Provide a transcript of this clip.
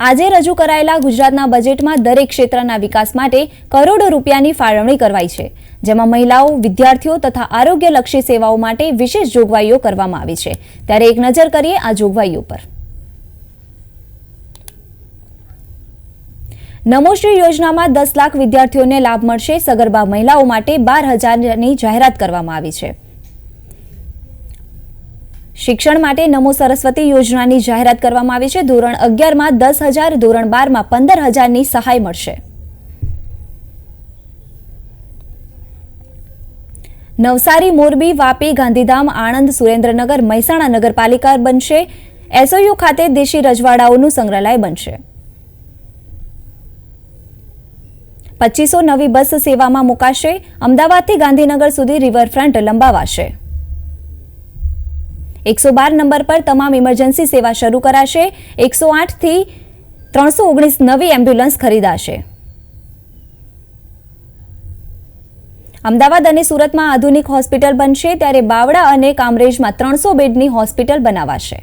આજે રજૂ કરાયેલા ગુજરાતના બજેટમાં દરેક ક્ષેત્રના વિકાસ માટે કરોડો રૂપિયાની ફાળવણી કરવાઈ છે, જેમાં મહિલાઓ, વિદ્યાર્થીઓ તથા આરોગ્યલક્ષી સેવાઓ માટે વિશેષ જોગવાઈઓ કરવામાં આવી છે. ત્યારે એક નજર કરીએ આ જોગવાઈઓ પર. નમોશ્રી યોજનામાં દસ લાખ વિદ્યાર્થીઓને લાભ મળશે, સગર્ભા મહિલાઓ માટે બાર હજારની જાહેરાત કરવામાં આવી છે. શિક્ષણ માટે નમો સરસ્વતી યોજનાની જાહેરાત કરવામાં આવી છે. ધોરણ અગિયારમાં દસ હજાર, ધોરણ બારમાં પંદર હજારની સહાય મળશે. નવસારી, મોરબી, વાપી, ગાંધીધામ, આણંદ, સુરેન્દ્રનગર, મહેસાણા નગરપાલિકા બનશે. એસઓયુ ખાતે દેશી રજવાડાઓનું સંગ્રહાલય બનશે. પચીસો નવી બસ સેવામાં મુકાશે. અમદાવાદથી ગાંધીનગર સુધી રિવરફ્રન્ટ લંબાવાશે. એકસો બાર નંબર પર તમામ ઇમરજન્સી સેવા શરૂ કરાશે. એકસો આઠથી ત્રણસો ઓગણીસ નવી એમ્બ્યુલન્સ ખરીદાશે. અમદાવાદ અને સુરતમાં આધુનિક હોસ્પિટલ બનશે, ત્યારે બાવડા અને કામરેજમાં ત્રણસો બેડની હોસ્પિટલ બનાવાશે.